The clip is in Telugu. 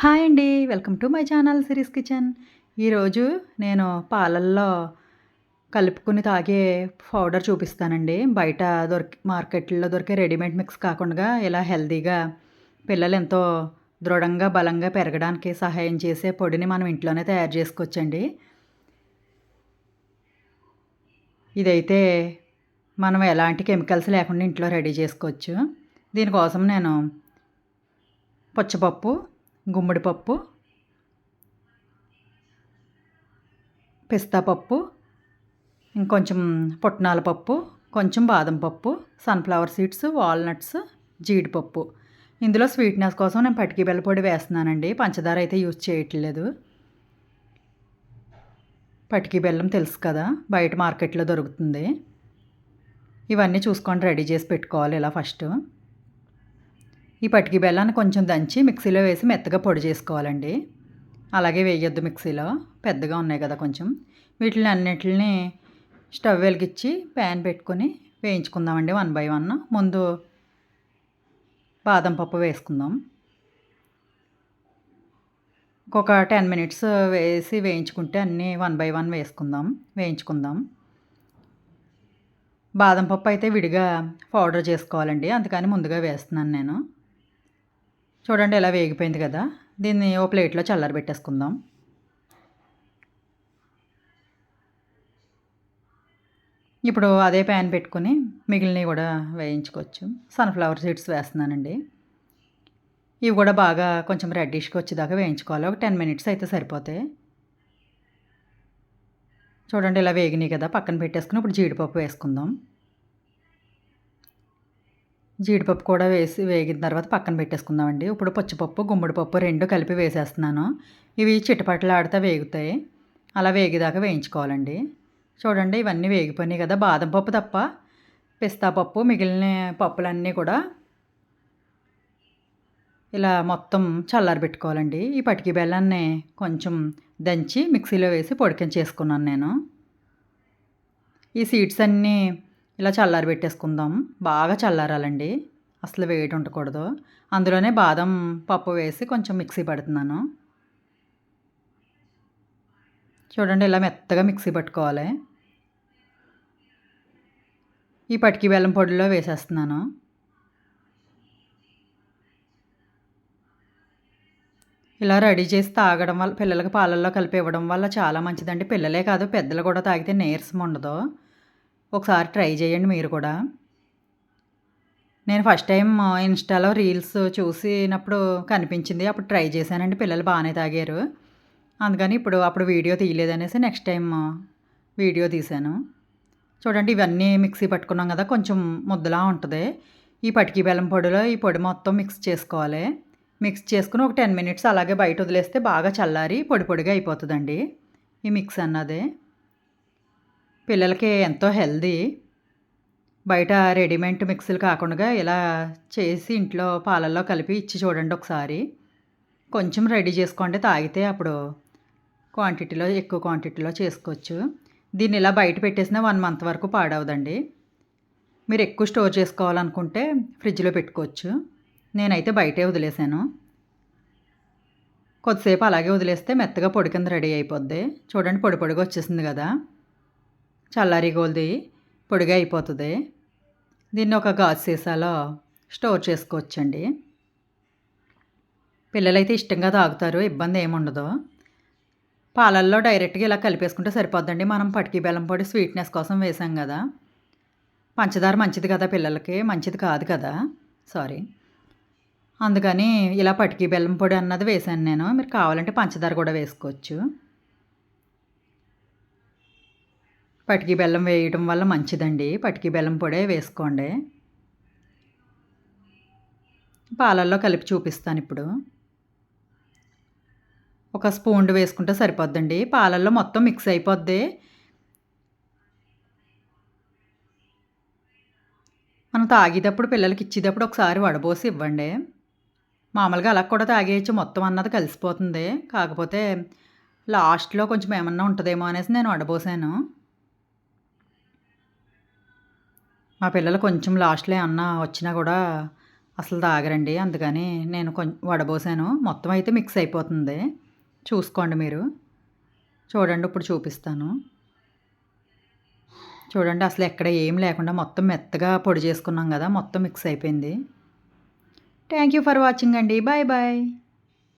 హాయ్ అండి. Welcome to my channel series kitchen. ఈరోజు నేను పాలల్లో కలుపుకుని తాగే పౌడర్ చూపిస్తానండి. బయట దొరికి మార్కెట్లో దొరికే రెడీమేడ్ మిక్స్ కాకుండా ఇలా హెల్తీగా పిల్లలు ఎంతో దృఢంగా బలంగా పెరగడానికి సహాయం చేసే పొడిని మనం ఇంట్లోనే తయారు చేసుకోవచ్చండి. ఇదైతే మనం ఎలాంటి కెమికల్స్ లేకుండా ఇంట్లో రెడీ చేసుకోవచ్చు. దీనికోసం నేను పచ్చిపప్పు గుమ్మడి పప్పు పిస్తా పప్పు ఇంకొంచెం పుట్నాల పప్పు కొంచెం బాదం పప్పు సన్ఫ్లవర్ సీడ్స్ వాల్నట్స్ జీడిపప్పు. ఇందులో స్వీట్నెస్ కోసం నేను పటికి బెల్ల పొడి వేస్తున్నానండి. పంచదార అయితే యూజ్ చేయట్లేదు. పటికి బెల్లం తెలుసు కదా బయట మార్కెట్లో దొరుకుతుంది. ఇవన్నీ చూసుకొని రెడీ చేసి పెట్టుకోవాలి ఇలా ఫస్ట్. ఈ పటికి బెల్లాన్ని కొంచెం దంచి మిక్సీలో వేసి మెత్తగా పొడి చేసుకోవాలండి. అలాగే వేయొద్దు మిక్సీలో. పెద్దగా ఉన్నాయి కదా కొంచెం. వీటిని అన్నిటిని స్టవ్ వెలిగించి ప్యాన్ పెట్టుకొని వేయించుకుందామండి వన్ బై వన్. ముందు బాదం పప్పు వేసుకుందాం. ఒక టెన్ మినిట్స్ వేసి వేయించుకుంటే అన్నీ వన్ బై వన్ వేసుకుందాం. వేయించుకుందాం. బాదం పప్పు అయితే విడిగా పౌడర్ చేసుకోవాలండి. అందుకని ముందుగా వేస్తున్నాను నేను. చూడండి ఎలా వేగిపోయింది కదా. దీన్ని ఓ ప్లేట్లో చల్లారబెట్టేసుకుందాం ఇప్పుడు అదే ప్యాన్ పెట్టుకుని మిగిలినవి కూడా వేయించుకోవచ్చు. సన్ఫ్లవర్ సీడ్స్ వేస్తున్నానండి. ఇవి కూడా బాగా కొంచెం రెడ్డిష్గా వచ్చేదాకా వేయించుకోవాలి. ఒక టెన్ మినిట్స్ అయితే సరిపోతాయి చూడండి ఇలా వేగినాయి కదా. పక్కన పెట్టేసుకుని ఇప్పుడు జీడిపప్పు వేసుకుందాం. జీడిపప్పు కూడా వేసి వేగిన తర్వాత పక్కన పెట్టేసుకుందామండి. ఇప్పుడు పచ్చిపప్పు గుమ్మడి పప్పు రెండు కలిపి వేసేస్తున్నాను. ఇవి చిటపట్లు ఆడితే వేగుతాయి. అలా వేగిదాకా వేయించుకోవాలండి. చూడండి ఇవన్నీ వేగిపోయినాయి కదా. బాదం పప్పు తప్ప పిస్తా పప్పు మిగిలిన పప్పులన్నీ కూడా ఇలా మొత్తం చల్లారి పెట్టుకోవాలండి. ఈ పటికి బెల్లాన్ని కొంచెం దంచి మిక్సీలో వేసి పొడికం చేసుకున్నాను నేను. ఈ సీడ్స్ అన్నీ ఇలా చల్లారి పెట్టేసుకుందాం. బాగా చల్లారాలండి. అసలు వేడి ఉండకూడదు. అందులోనే బాదం పప్పు వేసి కొంచెం మిక్సీ పడుతున్నాను. చూడండి ఇలా మెత్తగా మిక్సీ పట్టుకోవాలి. ఈ పటికి బెల్లం పొడిలో వేసేస్తున్నాను. ఇలా రెడీ చేసి తాగడం వల్ల పిల్లలకి పాలల్లో కలిపి ఇవ్వడం వల్ల చాలా మంచిదండి. పిల్లలే కాదు పెద్దలు కూడా తాగితే నీరసం ఉండదు. ఒకసారి ట్రై చేయండి మీరు కూడా. నేను ఫస్ట్ టైం ఇన్స్టాలో రీల్స్ చూసినప్పుడు కనిపించింది. అప్పుడు ట్రై చేశానండి. పిల్లలు బాగానే తాగారు. అందుకని ఇప్పుడు అప్పుడు వీడియో తీయలేదనేసి నెక్స్ట్ టైం వీడియో తీశాను. చూడండి ఇవన్నీ మిక్సీ పట్టుకున్నాం కదా కొంచెం ముద్దలా ఉంటుంది. ఈ పటికి బెల్లం పొడిలో ఈ పొడి మొత్తం మిక్స్ చేసుకోవాలి. మిక్స్ చేసుకుని ఒక టెన్ మినిట్స్ అలాగే బయట వదిలేస్తే బాగా చల్లారి పొడి పొడిగా అయిపోతుందండి. ఈ మిక్స్ అన్నది. పిల్లలకి ఎంతో హెల్దీ బయట రెడీమేడ్ మిక్సీలు కాకుండా ఇలా చేసి ఇంట్లో పాలల్లో కలిపి ఇచ్చి చూడండి ఒకసారి. కొంచెం రెడీ చేసుకోండి తాగితే అప్పుడు క్వాంటిటీలో ఎక్కువ క్వాంటిటీలో చేసుకోవచ్చు. దీన్ని ఇలా బయట పెట్టేసిన వన్ మంత్ వరకు పాడవదండి. మీరు ఎక్కువ స్టోర్ చేసుకోవాలనుకుంటే ఫ్రిడ్జ్లో పెట్టుకోవచ్చు. నేనైతే బయటే వదిలేశాను కొద్దిసేపు అలాగే వదిలేస్తే మెత్తగా పొడి కింద రెడీ అయిపోద్ది. చూడండి పొడి పొడిగా వచ్చేసింది కదా. చల్లారి గోల్ది పొడిగా అయిపోతుంది. దీన్ని ఒక గాజు సీసాలో స్టోర్ చేసుకోవచ్చండి. పిల్లలైతే ఇష్టంగా తాగుతారు ఇబ్బంది ఏముండదు పాలల్లో డైరెక్ట్గా ఇలా కలిపేసుకుంటే సరిపోద్దండి. మనం పటికి బెల్లం పొడి స్వీట్నెస్ కోసం వేసాం కదా. పంచదార మంచిది కదా పిల్లలకి? మంచిది కాదు కదా? సారీ. అందుకని ఇలా పటికి బెల్లం పొడి అన్నది వేసాను నేను. మీరు కావాలంటే పంచదార కూడా వేసుకోవచ్చు. పటికి బెల్లం వేయడం వల్ల మంచిదండి. పటికి బెల్లం పొడే వేసుకోండి. పాలల్లో కలిపి చూపిస్తాను ఇప్పుడు. ఒక స్పూన్ వేసుకుంటే సరిపోద్దండి. పాలల్లో మొత్తం మిక్స్ అయిపోద్ది. మనం తాగేటప్పుడు పిల్లలకి ఇచ్చేటప్పుడు ఒకసారి వడబోసి ఇవ్వండి. మామూలుగా అలా కూడా తాగేయచ్చు. మొత్తం అన్నది కలిసిపోతుంది. కాకపోతే లాస్ట్లో కొంచెం ఏమన్నా ఉంటుందేమో అనేసి నేను వడబోసాను. మా పిల్లలు కొంచెం లాస్ట్లో అన్న వచ్చినా కూడా అసలు తాగరండి. అందుకని నేను కొంచెం వడబోసాను. మొత్తం అయితే మిక్స్ అయిపోతుంది. చూసుకోండి మీరు. చూడండి ఇప్పుడు చూపిస్తాను. చూడండి అసలు ఎక్కడ ఏం లేకుండా మొత్తం మెత్తగా పొడి చేసుకున్నాం కదా మొత్తం మిక్స్ అయిపోయింది. థ్యాంక్ యూ ఫర్ వాచింగ్ అండి. Bye bye.